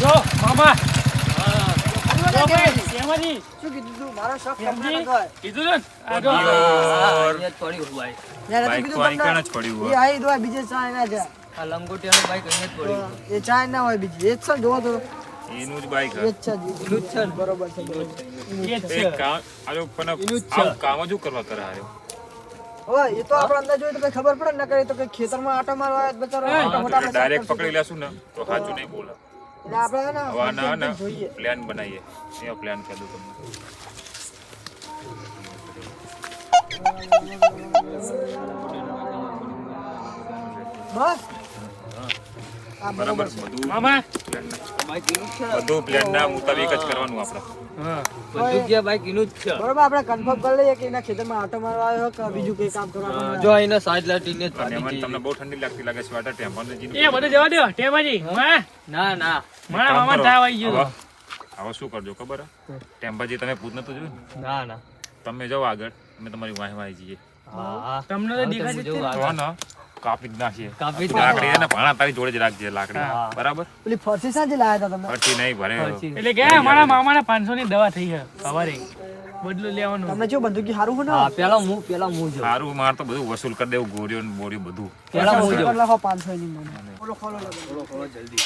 જો મામા. એ તો કામ જ કરવા એ આપણે અંદર જોઈએ તો ખબર પડે ને કરે તો ખેતરમાં આટો મારવા બચારો ડાયરેક્ટ પકડી લેશું ને તો સાચું નહીં બોલે. આપણે પ્લાન બનાવીએ. એવો પ્લાન કરી દઉં તમને બસ બરાબર બધું મામા. બધું પ્લાનના મુતાબિક જ કરવાનું આપણે. હા. બધું જે બાઈક એનું જ છે. બરોબર આપણે કન્ફર્મ કરી લઈએ કે એના ખેતરમાં આટો મારવા આવ્યો કે બીજું કઈ કામ કરવા હા, આવ્યો. જો અહીંના સાઈડ લાઈટીને જ અને ફાટી એમાં ગઈ. તમને બહુ ઠંડી લાગતી લાગે છે વાટર ટેમ્પરને જીનું એ બધું જવા દો ટેમાજી માં ના ના. મારા કામ મામા કરો. તાવ આવી ગયો. હવે હવે શું કરજો ખબર હે? ટેમ્પાજી તમે પૂછ નતું જોયું ના? ના તમે જાઓ આગળ અમે તમારી વાહ વાહ જઈએ. તમને તો દેખાય કાપી જ નાખીએ. કાપી જ લાકડી એને ને ભાણા તારી જોડે જ રાખજે લાકડી. બરાબર? પેલી ફરસી સાંજે લાયા હતા તમે? ફરસી નહીં ભરે. એટલે કે મારા મામાને પાંચસો ની દવા થઈ છે સવારે. બદલું લેવાનું. તમને જો બંદૂકી સારું હોય હા ને પેલા હું પેલા હું જો સારું માર તો બધું વસૂલ કરી દેવું ગોરીઓ ને બોરીઓ બધું. પેલા હું જો લખો 500 ની મને. બોલો ખોલો થોડો થોડો જલ્દી.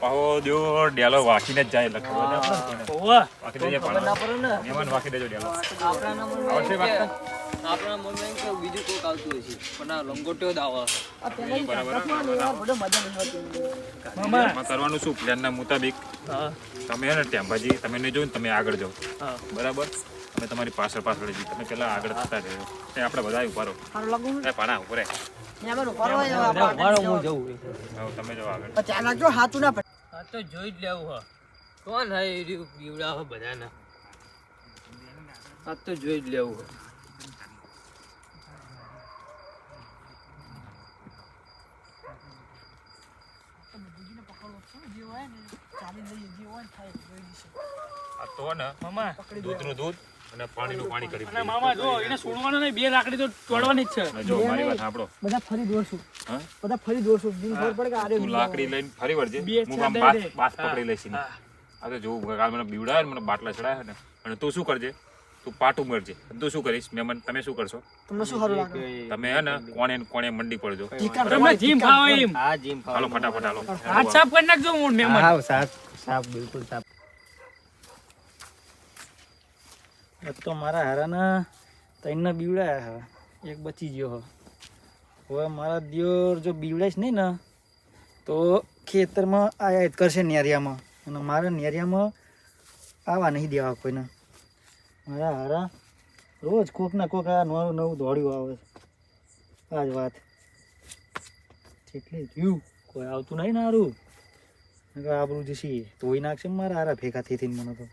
પાહો દેવો ડેલો વાંચીને જ જાય લખો વાકી દેજે ડેલો. આવશે વાત આપણા મનમાં એમ કે બીજું કોક આવતું હશે પણ આ લંગોટ્યો એમાં કરવાનું શું પ્લાનના મુતાબિક? તમે હે ને ટેમ્પાજી તમે નહીં જોયું તમે આગળ જાઓ. બરાબર? અમે તમારી પાછળ પાછળ જઈએ. તમે પેલા આગળ થતા રહેજો એ આપણે બધા ઊભા રહો. લાગુ પાણા ઉભારો હું જઉં હવે તમે જાઓ આગળ. પણ ધ્યાન રાખજો હાથું ના તો જોઈ જ લેવું હા. કોણ હે એ રહ્યું? બીવડા હે આ તો જોઈ જ લેવું હ આ તો ને મામા. દૂધનું દૂધ અને પાણીનું પાણી કરી અને મામા જો એને છોડવાનું નહીં બે લાકડી તો તોડવાની જ છે. જો મારી વાત સાંભળો. બધા ફરી દોડશું. બધા ફરી દોડશું. દિન ખબર પડે કે આરે તું લાકડી લઈને ફરી વળજે. હું આમ દે બાસ દે. બાસ હા. પકડી લઈશ આ તો જોવું કાલ મને બીવડાવે ને મને બાટલા ચડાવે ને. અને તું શું કરજે? તું પાટું મરજે તું શું કરીશ? મેમન તમે શું કરશો? તમને શું સારું લાગે? તમે હે ને કોણે કોણે મંડી પડજો. તમને જીમ ખાવ એમ. હા જીમ હાલો ફટાફટ હાલો. હાથ સાફ કરી નાખજો હું મેમન. હા સાફ સાફ બિલકુલ સાફ. તો મારા હારાના ત્રણના બીવડાયા હવે એક બચી ગયો હવે હવે મારા દિયોર જો બીવડાઈશ નહીં ને તો ખેતરમાં આયાત કરશે નેરિયામાં અને મારા નેરિયામાં આવવા નહીં દેવા કોઈને. મારા હારા રોજ કોક ના કોક આ નવું નવું દોડ્યું આવે આ જ વાત. કેટલી થયું કોઈ આવતું નહીં ને હારું. આપણું આબરું જશે તોય નાખશે મારા હારા ભેગા થઈ થઈને મને તો.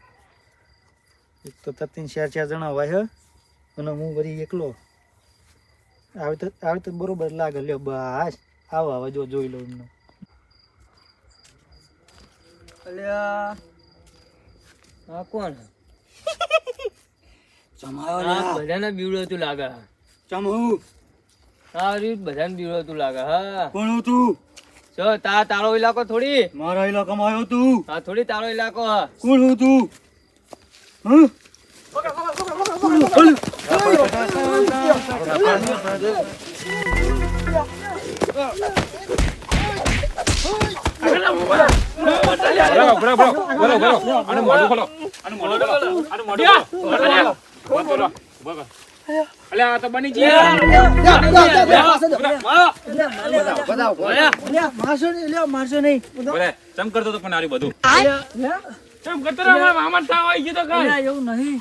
એક તો તત્તીન ચાર ચાર જણા હોય, હે. અને હું વળી એકલો. આવી તો આવી તો બરોબર લાગે. લ્યો, બસ. આવો આવો, જો, જોઈ લો એમને. અલ્યા, આ કોણ જમાયો આ બધાને બીવડતું લાગે. ચમહુ આ બધાને બધાને બીવડતું લાગે હા. કોણ તું? જો તા તારો ઇલાકો થોડી? મારા ઇલાકામાં આવ્યો તું. આ થોડી તારો ઇલાકો હા. કોણ હું તું? હં? બરાબર મોઢું ખોલો અને મોઢું ખોલો અને મોઢું ખોલો. અલ્યા, બંધ કરો બંધ કરો. અલ્યા આ તો બની ગઈ મારશો નહીં અલ્યા મારશો નહીં. બરાબર ચમ કરતો તો પણ આર્યું બધું કેમ કરતો રહો, તાવ આવી ગયો તો કાંઈ. એવું નહીં.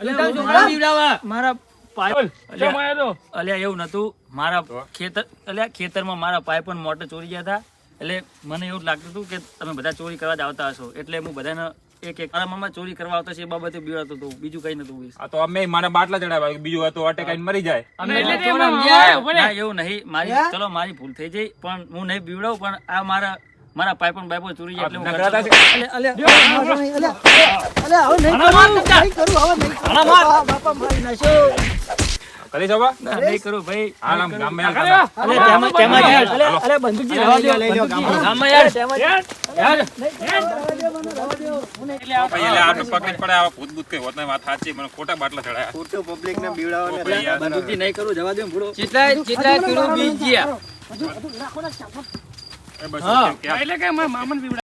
તારા છોકરા બીવડાવા મારા પાઇપ કેમ આયો તો? અલ્યા એવું નતું. મારા ખેતર અલ્યા ખેતરમાં મારા પાઇપ પણ મોટર ચોરી ગયા હતા. એટલે મને એવું લાગતું હતું કે તમે બધા ચોરી કરવા જ આવતા હશો. એટલે હું બધાને એક એક મારા મામા ચોરી કરવા આવતા છે એ બાબતે બીવાતો હતો બીજું કઈ નતું હોય આ તો અમે મારા બાટલા ચડાવ્યા બીજું હતું કઈ મરી જાય. એટલે એવું નહીં. મારી ચલો મારી ભૂલ થઈ જઈ પણ હું નહીં બીવડાવું પણ આ મારા મારા પાઇપ બાઈપો ચોરી જાય એટલે હું અલે અલે અલ્યા હવે નહીં કરું નહીં કરું હવે નહીં કરું. બાપા મારી નાખ્યો કરી જવા નહીં કરું ભાઈ હાલ આમ ગામમાં હાલ અરે, ગામમાં. અલે તેમાં તેમાં યાર અલે અલે બંદૂકજી રહેવા દ્યો, બંદૂકજી. યાર તેમાં યાર, યાર. ભાઈ, એટલે આપણે પકડી પડે આવા ભૂત ભૂત કઈ હોત નહીં, વાત સાચી મને ખોટા બાટલા ચડાયા ખોટું પબ્લિક ને બીવડાવવાને ભાઈ, યાર. બંદૂકથી નહીં કરું જવા દે ભૂડો કેટલા કેટલા કિલો બીજ એ બસ, હા. કેમ કે આ એટલે કે મારા મામાને બીવડાવ્યા.